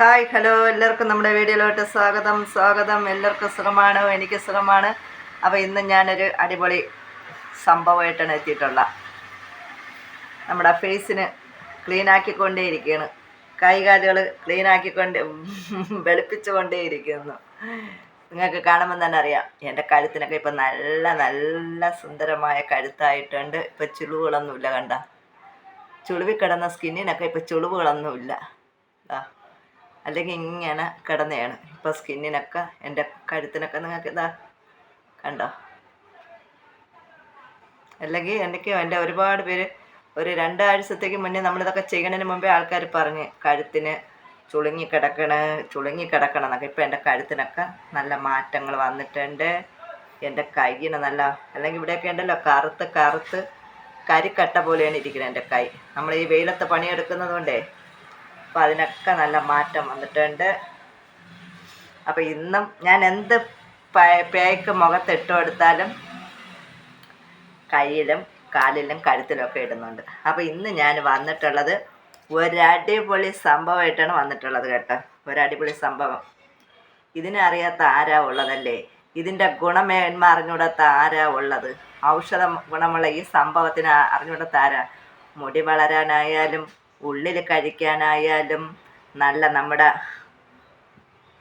Hi hello. എല്ലാവർക്കും നമ്മുടെ വീഡിയോയിലോട്ട് സ്വാഗതം. സ്വാഗതം. എല്ലാവർക്കും സുഖമാണ്? എനിക്ക് സുഖമാണ്. അപ്പോൾ ഇന്ന് ഞാനൊരു അടിപൊളി സംഭവമായിട്ടാണ് എത്തിയിട്ടുള്ള നമ്മുടെ ഫേസിന് ക്ലീൻ ആക്കിക്കൊണ്ടേയിരിക്കുകയാണ്. കൈകാലുകൾ ക്ലീൻ ആക്കിക്കൊണ്ട് വെളുപ്പിച്ചുകൊണ്ടേയിരിക്കുന്നു. നിങ്ങൾക്ക് കാണുമ്പോൾ തന്നെ അറിയാം എന്റെ കഴുത്തിനൊക്കെ ഇപ്പം നല്ല നല്ല സുന്ദരമായ കഴുത്തായിട്ടുണ്ട്. ഇപ്പം ചുളിവുകളൊന്നുമില്ല കണ്ട? ചുളിവിൽ കിടന്ന സ്കിന്നിനൊക്കെ ഇപ്പം ചുളിവുകളൊന്നുമില്ല. അല്ലെങ്കിൽ ഇങ്ങനെ കിടന്നെയാണ് ഇപ്പോൾ സ്കിന്നിനൊക്കെ എന്റെ കഴുത്തിനൊക്കെ നിങ്ങൾക്ക് ഇതാ കണ്ടോ? അല്ലെങ്കിൽ എനിക്ക് എന്റെ ഒരുപാട് പേര് ഒരു രണ്ടാഴ്ചത്തേക്ക് മുന്നേ നമ്മളിതൊക്കെ ചെയ്യണതിന് മുമ്പേ ആൾക്കാർ പറഞ്ഞ് കഴുത്തിന് ചുളുങ്ങി കിടക്കണ ചുളുങ്ങി കിടക്കണം എന്നൊക്കെ. ഇപ്പം എന്റെ കഴുത്തിനൊക്കെ നല്ല മാറ്റങ്ങൾ വന്നിട്ടുണ്ട്. എന്റെ കൈയിന് നല്ല അല്ലെങ്കിൽ ഇവിടെയൊക്കെ ഉണ്ടല്ലോ കറുത്ത് കറുത്ത് കരിക്കട്ട പോലെയാണ് ഇരിക്കുന്നത് എന്റെ കൈ. നമ്മൾ ഈ വെയിലത്ത് പണിയെടുക്കുന്നത് കൊണ്ടേ അപ്പോൾ അതിനൊക്കെ നല്ല മാറ്റം വന്നിട്ടുണ്ട്. അപ്പോൾ ഇന്നും ഞാൻ എന്ത് പേക്ക് മുഖത്തിട്ട് കൊടുത്താലും കയ്യിലും കാലിലും കഴുത്തിലും ഒക്കെ ഇടുന്നുണ്ട്. അപ്പോൾ ഇന്ന് ഞാൻ വന്നിട്ടുള്ളത് ഒരടിപൊളി സംഭവമായിട്ടാണ് വന്നിട്ടുള്ളത് കേട്ടോ. ഒരടിപൊളി സംഭവം. ഇതിനെ അറിയാത്ത ആരാ ഉള്ളതല്ലേ? ഇതിന്റെ ഗുണമേന്മ അറിഞ്ഞുകൂടാത്ത ആരാ ഉള്ളത്? ഔഷധ ഗുണമുള്ള ഈ സംഭവത്തിന് അറിഞ്ഞുകൂടാത്ത ആരാ? മുടി വളരാനായാലും ഉള്ളിൽ കഴിക്കാനായാലും നല്ല നമ്മുടെ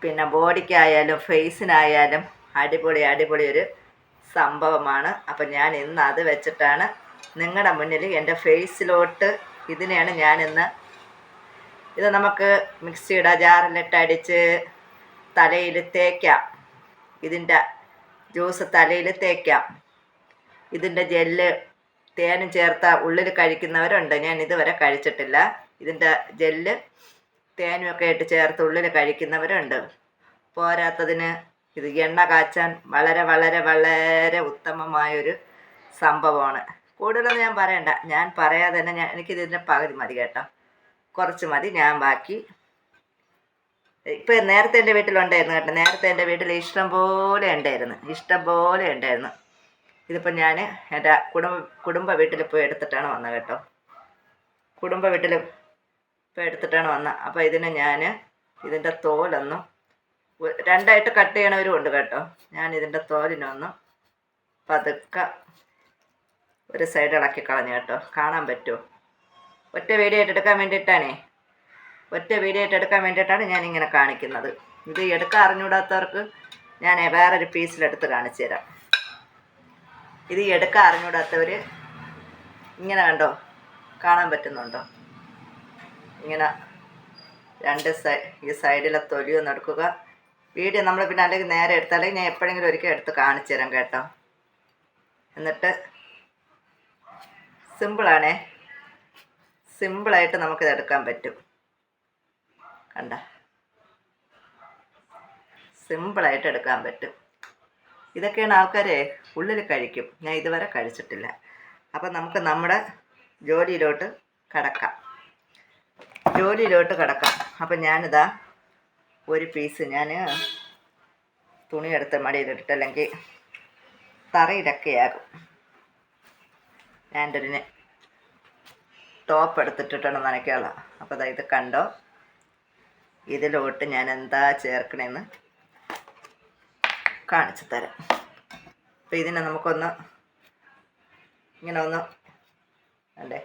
പിന്നെ ബോഡിക്കായാലും ഫേസിനായാലും അടിപൊളി അടിപൊളി ഒരു സംഭവമാണ്. അപ്പം ഞാൻ ഇന്ന് അത് വെച്ചിട്ടാണ് നിങ്ങളുടെ മുന്നിൽ എന്റെ ഫേസിലോട്ട് ഇതിനെയാണ് ഞാൻ ഇന്ന് ഇത് നമുക്ക് മിക്സിയുടെ ജാറിലിട്ട് അടിച്ച് തലയിൽ തേക്കാം. ഇതിന്റെ ജ്യൂസ് തലയിൽ തേക്കാം. ഇതിന്റെ ജെല്ല് തേനും ചേർത്ത ഉള്ളിൽ കഴിക്കുന്നവരുണ്ട്. ഞാൻ ഇതുവരെ കഴിച്ചിട്ടില്ല. ഇതിന്റെ ജെല്ല് തേനും ഒക്കെ ഇട്ട് ചേർത്ത് ഉള്ളിൽ കഴിക്കുന്നവരുണ്ട്. പോരാത്തതിന് ഇത് എണ്ണ കാച്ചാൻ വളരെ വളരെ വളരെ ഉത്തമമായൊരു സംഭവമാണ്. കൂടുതലൊന്നും ഞാൻ പറയണ്ട. ഞാൻ പറയാതെ തന്നെ ഞാൻ എനിക്കിതിന്റെ പകുതി മതി കേട്ടോ. കുറച്ച് മതി ഞാൻ ബാക്കി. ഇപ്പം നേരത്തെ എന്റെ വീട്ടിലുണ്ടായിരുന്നു കേട്ടോ. നേരത്തെ എന്റെ വീട്ടിൽ ഇഷ്ടം പോലെ ഉണ്ടായിരുന്നു. ഇഷ്ടം പോലെ ഉണ്ടായിരുന്നു. ഇതിപ്പോൾ ഞാൻ എന്റെ കുടുംബ കുടുംബ വീട്ടിൽ പോയി എടുത്തിട്ടാണ് വന്നത് കേട്ടോ. കുടുംബ വീട്ടിൽ പോയി എടുത്തിട്ടാണ് വന്നത്. അപ്പോൾ ഇതിന് ഞാൻ ഇതിന്റെ തോലൊന്നും രണ്ടായിട്ട് കട്ട് ചെയ്യണവരും ഉണ്ട് കേട്ടോ. ഞാൻ ഇതിന്റെ തോലിനൊന്നും പതുക്കെ ഒരു സൈഡ് ഇളക്കി കളഞ്ഞു കേട്ടോ. കാണാൻ പറ്റുമോ ഒറ്റ വീഡിയോ എടുക്കാൻ വേണ്ടിയിട്ടാണേ. ഒറ്റ വീഡിയോ എടുക്കാൻ വേണ്ടിയിട്ടാണ് ഞാൻ ഇങ്ങനെ കാണിക്കുന്നത്. ഇത് എടുക്കാൻ അറിഞ്ഞൂടാത്തവർക്ക് ഞാൻ വേറൊരു പീസിലെടുത്ത് കാണിച്ചു തരാം. ഇത് എടുക്കാൻ അറിഞ്ഞൂടാത്തവർ ഇങ്ങനെ കണ്ടോ? കാണാൻ പറ്റുന്നുണ്ടോ? ഇങ്ങനെ രണ്ട് സൈ ഈ സൈഡിലെ തൊലി ഒന്ന് എടുക്കുക. വീഡിയോ നമ്മൾ പിന്നെ അല്ലെങ്കിൽ നേരെ എടുത്താൽ ഞാൻ എപ്പോഴെങ്കിലും ഒരിക്കൽ എടുത്ത് കാണിച്ചു തരാം കേട്ടോ. എന്നിട്ട് സിമ്പിളാണേ സിമ്പിളായിട്ട് നമുക്കിത് എടുക്കാൻ പറ്റും. കണ്ട? സിമ്പിളായിട്ട് എടുക്കാൻ പറ്റും. ഇതൊക്കെയാണ് ആൾക്കാരെ ഉള്ളിൽ കഴിക്കും. ഞാൻ ഇതുവരെ കഴിച്ചിട്ടില്ല. അപ്പം നമുക്ക് നമ്മുടെ ജോലിയിലോട്ട് കടക്കാം. ജോലിയിലോട്ട് കിടക്കാം. അപ്പം ഞാനിതാ ഒരു പീസ് ഞാൻ തുണിയെടുത്ത് മടിയിലിട്ടിട്ട് അല്ലെങ്കിൽ തറയിലൊക്കെയാകും ഞാൻ എന്റെ ഒരു ടോപ്പ് എടുത്തിട്ടിട്ടാണ് നനയ്ക്കാനുള്ളത് അപ്പോൾ അതാ ഇത് കണ്ടോ? ഇതിലോട്ട് ഞാൻ എന്താ ചേർക്കണേന്ന് കാണിച്ചു തരാം അപ്പോൾ ഇതിനെ നമുക്കൊന്ന് ഇങ്ങനെ ഒന്ന് അല്ലേ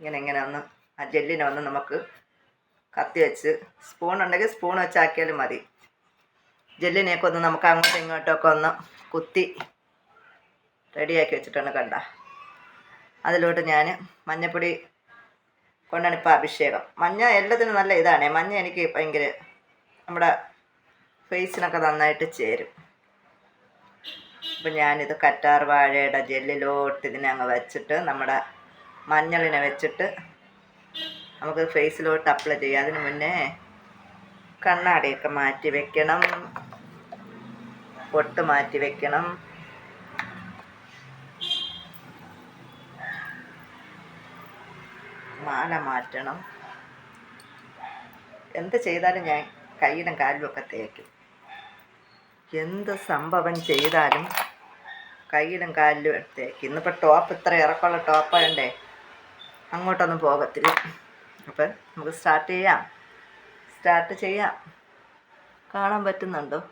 ഇങ്ങനെ ഇങ്ങനെ ഒന്ന് ആ ജെല്ലിനെ ഒന്ന് നമുക്ക് കത്തി വെച്ച് സ്പൂൺ ഉണ്ടെങ്കിൽ സ്പൂൺ വെച്ചാക്കിയാലും മതി. ജെല്ലിനെയൊക്കെ ഒന്ന് നമുക്ക് അങ്ങോട്ടും ഇങ്ങോട്ടൊക്കെ ഒന്ന് കുത്തി റെഡിയാക്കി വെച്ചിട്ടാണ് കണ്ട. അതിലോട്ട് ഞാൻ മഞ്ഞപ്പൊടി കൊണ്ടാണ് ഇപ്പോൾ അഭിഷേകം. മഞ്ഞ എല്ലാത്തിനും നല്ല ഇതാണ്. മഞ്ഞ എനിക്ക് ഭയങ്കര നമ്മുടെ ഫേസിനൊക്കെ നന്നായിട്ട് ചേരും. അപ്പം ഞാനിത് കറ്റാർ വാഴയുടെ ജെല്ലിലോട്ട് ഇതിനെ അങ്ങ് വെച്ചിട്ട് നമ്മുടെ മഞ്ഞളിനെ വെച്ചിട്ട് നമുക്ക് ഫേസിലോട്ട് അപ്ലൈ ചെയ്യാം. അതിന് മുന്നേ കണ്ണാടിയൊക്കെ മാറ്റി വെക്കണം. പൊട്ട് മാറ്റി വെക്കണം. മാല മാറ്റണം. എന്ത് ചെയ്താലും ഞാൻ കയ്യിലും കാലിലും ഒക്കെ തേക്കും. എന്ത് സംഭവം ചെയ്താലും കയ്യിലും കാലിലും എടുത്തേക്ക് ഇന്നിപ്പോൾ ടോപ്പ് ഇത്ര ഇറക്കമുള്ള ടോപ്പായണ്ടേ അങ്ങോട്ടൊന്നും പോകത്തില്ല. അപ്പം നമുക്ക് സ്റ്റാർട്ട് ചെയ്യാം. സ്റ്റാർട്ട് ചെയ്യാം. കാണാൻ പറ്റുന്നുണ്ടോ?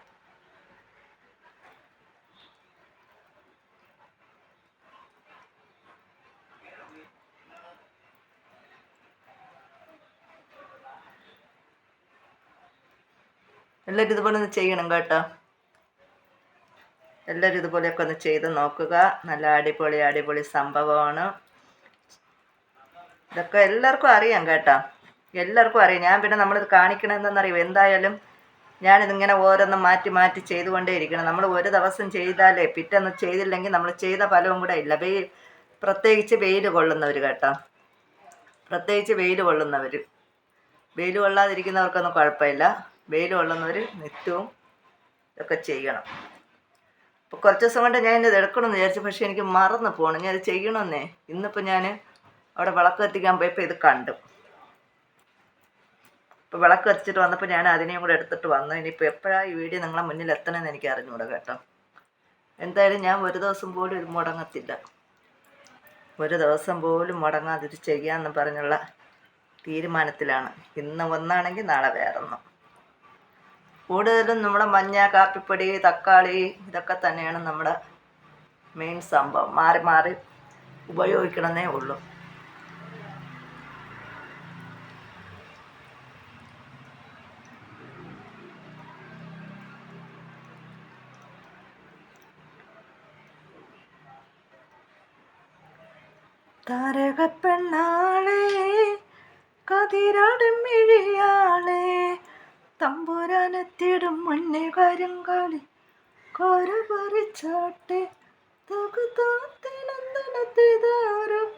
എല്ലാവരും ഇതുപോലെ ചെയ്യണം കേട്ടോ. എല്ലാവരും ഇതുപോലെയൊക്കെ ഒന്ന് ചെയ്ത് നോക്കുക. നല്ല അടിപൊളി അടിപൊളി സംഭവമാണ്. ഇതൊക്കെ എല്ലാവർക്കും അറിയാം കേട്ടോ. എല്ലാവർക്കും അറിയാം. ഞാൻ പിന്നെ നമ്മളിത് കാണിക്കണമെന്നറിയും എന്തായാലും ഞാനിതിങ്ങനെ ഓരോന്നും മാറ്റി മാറ്റി ചെയ്തുകൊണ്ടേ ഇരിക്കണം. നമ്മൾ ഒരു ദിവസം ചെയ്താലേ പിറ്റേന്ന് ചെയ്തില്ലെങ്കിൽ നമ്മൾ ചെയ്ത ഫലവും കൂടെ ഇല്ല. വെയിൽ പ്രത്യേകിച്ച് വെയിൽ കൊള്ളുന്നവർ കേട്ടോ. പ്രത്യേകിച്ച് വെയിൽ കൊള്ളുന്നവർ വെയിൽ കൊള്ളാതിരിക്കുന്നവർക്കൊന്നും കുഴപ്പമില്ല. വെയിൽ കൊള്ളുന്നവർ നിത്യവും ഇതൊക്കെ ചെയ്യണം. അപ്പോൾ കുറച്ച് ദിവസം കൊണ്ട് ഞാൻ ഇത് എടുക്കണമെന്ന് വിചാരിച്ചു പക്ഷേ എനിക്ക് മറന്നു പോകണം ഞാൻ ഇത് ചെയ്യണമെന്നേ. ഇന്നിപ്പോൾ ഞാൻ അവിടെ വിളക്ക് കത്തിക്കാൻ പോയപ്പോൾ ഇത് കണ്ടു. ഇപ്പോൾ വിളക്ക് കത്തിച്ചിട്ട് വന്നപ്പോൾ ഞാൻ അതിനെയും കൂടെ എടുത്തിട്ട് വന്നു. ഇനിയിപ്പോൾ എപ്പോഴാണ് ഈ വീഡിയോ നിങ്ങളെ മുന്നിൽ എത്തണമെന്ന് എനിക്ക് അറിഞ്ഞൂടെ കേട്ടോ. എന്തായാലും ഞാൻ ഒരു ദിവസം പോലും ഇത് മുടങ്ങത്തില്ല. ഒരു ദിവസം പോലും മുടങ്ങാതെ ഇത് ചെയ്യാമെന്ന് പറഞ്ഞുള്ള തീരുമാനത്തിലാണ്. ഇന്ന് ഒന്നാണെങ്കിൽ നാളെ വേറൊന്നും. കൂടുതലും നമ്മുടെ മഞ്ഞ കാപ്പിപ്പൊടി തക്കാളി ഇതൊക്കെ തന്നെയാണ് നമ്മുടെ മെയിൻ സംഭവം. മാറി മാറി ഉപയോഗിക്കണമെന്നേ ഉള്ളൂ. താരകപ്പെണ്ണാളെ കതിരാടും മിഴിയാളെ തമ്പുരാനെത്തിടും മണ്ണെ കരുങ്കാളി കോര പറിച്ചാട്ടെ തകുതാത്തിനന്ദനത്തിതാരം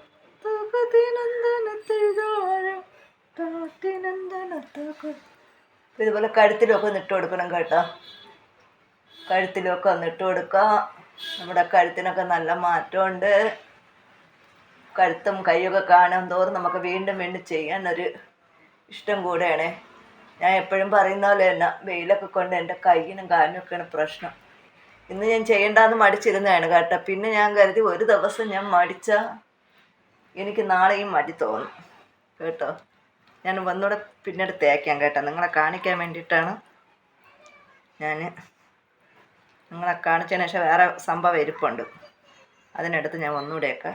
തകുതിനന്ദനത്തിതാരം താത്തിനന്ദനത്തക ഇതുപോലെ കഴുത്തിലൊക്കെ ഒന്ന് ഇട്ട് കൊടുക്കണം കേട്ടോ. കഴുത്തിലൊക്കെ ഒന്ന് ഇട്ട് കൊടുക്കാം. നമ്മുടെ കഴുത്തിനൊക്കെ നല്ല മാറ്റമുണ്ട്. കഴുത്തും കൈയൊക്കെ കാണാൻ തോറും നമുക്ക് വീണ്ടും വീണ്ടും ചെയ്യാൻ ഒരു ഇഷ്ടം കൂടെയാണ്. ഞാൻ എപ്പോഴും പറയുന്ന പോലെ തന്നെ വെയിലൊക്കെ കൊണ്ട് എന്റെ കയ്യിനും കാലിനൊക്കെയാണ് പ്രശ്നം. ഇന്ന് ഞാൻ ചെയ്യേണ്ടെന്ന് മടിച്ചിരുന്നതാണ് കേട്ടോ. പിന്നെ ഞാൻ കരുതി ഒരു ദിവസം ഞാൻ മടിച്ച എനിക്ക് നാളെയും മടി തോന്നും. കേട്ടോ? ഞാൻ വന്നൂടെ പിന്നീട് തേക്കാം കേട്ടോ. നിങ്ങളെ കാണിക്കാൻ വേണ്ടിയിട്ടാണ് ഞാൻ നിങ്ങളെ കാണിച്ചതിന് ശേഷം വേറെ സംഭവം ഇരിപ്പുണ്ട്. അതിനടുത്ത് ഞാൻ ഒന്നുകൂടെയൊക്കെ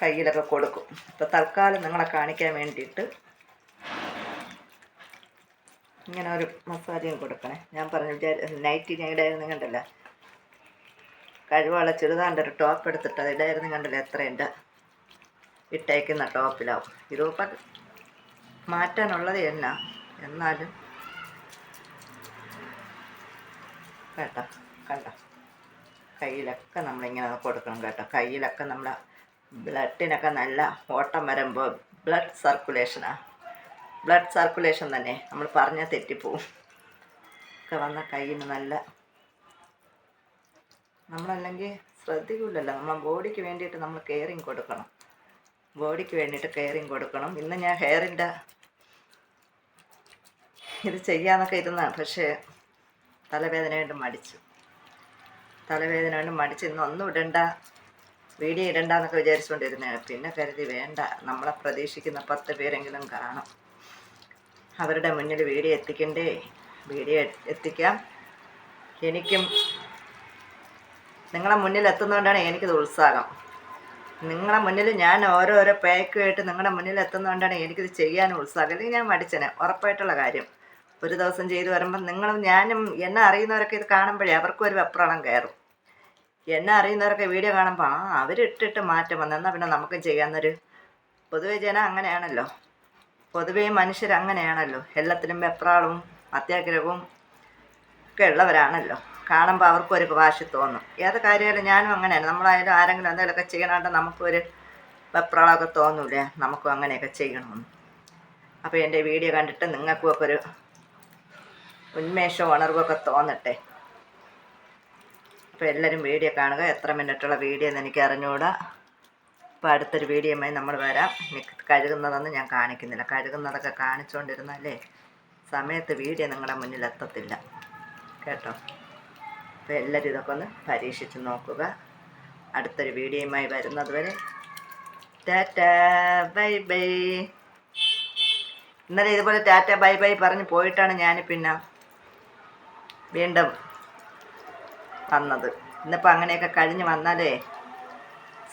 കയ്യിലൊക്കെ കൊടുക്കും. അപ്പോൾ തൽക്കാലം നിങ്ങളെ കാണിക്കാൻ വേണ്ടിയിട്ട് ഇങ്ങനെ ഒരു മസാജും കൊടുക്കണേ. ഞാൻ പറഞ്ഞു വിചാരി നൈറ്റ് ഞാൻ ഇടായിരുന്നു കണ്ടല്ലോ? കഴിവുള്ള ചെറുതാണ്ട് ഒരു ടോപ്പ് എടുത്തിട്ട് അത് ഇടായിരുന്നു കണ്ടല്ലോ? എത്രയുണ്ട് ഇട്ടേക്കുന്ന ടോപ്പിലാവും. ഇതിപ്പോൾ മാറ്റാനുള്ളത് എന്നാ? എന്നാലും കേട്ടോ കണ്ടോ? കയ്യിലൊക്കെ നമ്മളിങ്ങനെ കൊടുക്കണം കേട്ടോ. കയ്യിലൊക്കെ നമ്മളെ ബ്ലഡിനൊക്കെ നല്ല ഓട്ടം വരുമ്പോൾ ബ്ലഡ് സർക്കുലേഷനാണ് ബ്ലഡ് സർക്കുലേഷൻ തന്നെ. നമ്മൾ പറഞ്ഞാൽ തെറ്റിപ്പോവും. ഒക്കെ വന്ന കയ്യിന് നല്ല നമ്മളല്ലെങ്കിൽ ശ്രദ്ധിക്കില്ലല്ലോ നമ്മളെ ബോഡിക്ക് വേണ്ടിയിട്ട് നമ്മൾ കെയറിങ് കൊടുക്കണം. ബോഡിക്ക് വേണ്ടിയിട്ട് കെയറിങ് കൊടുക്കണം. ഇന്ന് ഞാൻ ഹെയറിന്റെ ഇത് ചെയ്യാന്നൊക്കെ ഇരുന്നാണ് പക്ഷേ തലവേദന കൊണ്ട് മടിച്ചു. തലവേദന കൊണ്ട് മടിച്ച് ഇന്ന് ഒന്നും ഇടണ്ട വീഡിയോ ഇടണ്ടെന്നൊക്കെ വിചാരിച്ചുകൊണ്ടിരുന്നേ പിന്നെ കരുതി വേണ്ട. നമ്മളെ പ്രതീക്ഷിക്കുന്ന പത്ത് പേരെങ്കിലും കാണും. അവരുടെ മുന്നിൽ വീഡിയോ എത്തിക്കണ്ടേ? വീഡിയോ എത്തിക്കാം. എനിക്കും നിങ്ങളെ മുന്നിൽ എത്തുന്നതുകൊണ്ടാണ് എനിക്കിത് ഉത്സാഹം. നിങ്ങളെ മുന്നിൽ ഞാൻ ഓരോരോ പാക്കുമായിട്ട് നിങ്ങളുടെ മുന്നിൽ എത്തുന്നതുകൊണ്ടാണ് എനിക്കിത് ചെയ്യാൻ ഉത്സാഹം. അല്ലെങ്കിൽ ഞാൻ മടിച്ചനെ. ഉറപ്പായിട്ടുള്ള കാര്യം. ഒരു ദിവസം ചെയ്തു വരുമ്പം നിങ്ങളും ഞാനും എന്നെ അറിയുന്നവരൊക്കെ ഇത് കാണുമ്പോഴേ അവർക്കും ഒരു വെപ്രാളം കയറും. എന്നെ അറിയുന്നവരൊക്കെ വീഡിയോ കാണുമ്പോൾ ആ അവരിട്ടിട്ട് മാറ്റം വന്നു. എന്നാൽ പിന്നെ നമുക്ക് ചെയ്യാമെന്നൊരു പൊതുവെ ജനം അങ്ങനെയാണല്ലോ. പൊതുവേ മനുഷ്യർ അങ്ങനെയാണല്ലോ. എല്ലാത്തിനും വെപ്രാളവും അത്യാഗ്രഹവും ഒക്കെ ഉള്ളവരാണല്ലോ. കാണുമ്പോൾ അവർക്കും ഒരു വാശി തോന്നും. ഏത് കാര്യമായാലും ഞാനും അങ്ങനെയാണ്. നമ്മളായാലും ആരെങ്കിലും എന്തെങ്കിലുമൊക്കെ ചെയ്യണമെങ്കിൽ നമുക്കൊരു വെപ്രാളമൊക്കെ തോന്നൂലേ? നമുക്കും അങ്ങനെയൊക്കെ ചെയ്യണമെന്ന് അപ്പോൾ എന്റെ വീഡിയോ കണ്ടിട്ട് നിങ്ങൾക്കും ഒക്കെ ഒരു ഉന്മേഷവും ഉണർവൊക്കെ തോന്നട്ടെ. അപ്പോൾ എല്ലാവരും വീഡിയോ കാണുക. എത്ര മിനിറ്റുള്ള വീഡിയോ എന്ന് എനിക്ക് അറിഞ്ഞുകൂടാ അപ്പോൾ അടുത്തൊരു വീഡിയോയുമായി നമ്മൾ വരാം. എനിക്ക് കഴുകുന്നതൊന്നും ഞാൻ കാണിക്കുന്നില്ല. കഴുകുന്നതൊക്കെ കാണിച്ചുകൊണ്ടിരുന്നാലേ സമയത്ത് വീഡിയോ നിങ്ങളുടെ മുന്നിൽ എത്തത്തില്ല. കേട്ടോ? അപ്പോൾ എല്ലാവരും ഇതൊക്കെ ഒന്ന് പരീക്ഷിച്ച് നോക്കുക. അടുത്തൊരു വീഡിയോയുമായി വരുന്നത് വരെ ടാറ്റ ബൈ ബൈ. ഇന്നലെ ഇതുപോലെ ടാറ്റ ബൈ ബൈ പറഞ്ഞ് പോയിട്ടാണ് ഞാൻ പിന്നെ വീണ്ടും വന്നത് ഇന്നിപ്പോൾ അങ്ങനെയൊക്കെ കഴിഞ്ഞ് വന്നാലേ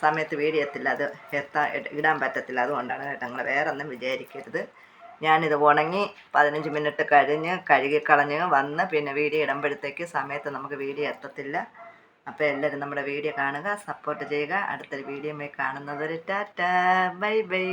സമയത്ത് വീഡിയോ എത്തില്ല അത് എത്താൻ ഇടാൻ പറ്റത്തില്ല. അതുകൊണ്ടാണ് കേട്ടോ നിങ്ങൾ വേറെ ഒന്നും വിചാരിക്കരുത്. ഞാനിത് ഉണങ്ങി പതിനഞ്ച് മിനിറ്റ് കഴിഞ്ഞ് കഴുകിക്കളഞ്ഞ് വന്ന് പിന്നെ വീഡിയോ ഇടുമ്പോഴത്തേക്ക് സമയത്ത് നമുക്ക് വീഡിയോ എത്തത്തില്ല. അപ്പോൾ എല്ലാവരും നമ്മുടെ വീഡിയോ കാണുക സപ്പോർട്ട് ചെയ്യുക. അടുത്തൊരു വീഡിയോ കാണുന്നതൊരു ടാറ്റ. Bye bye.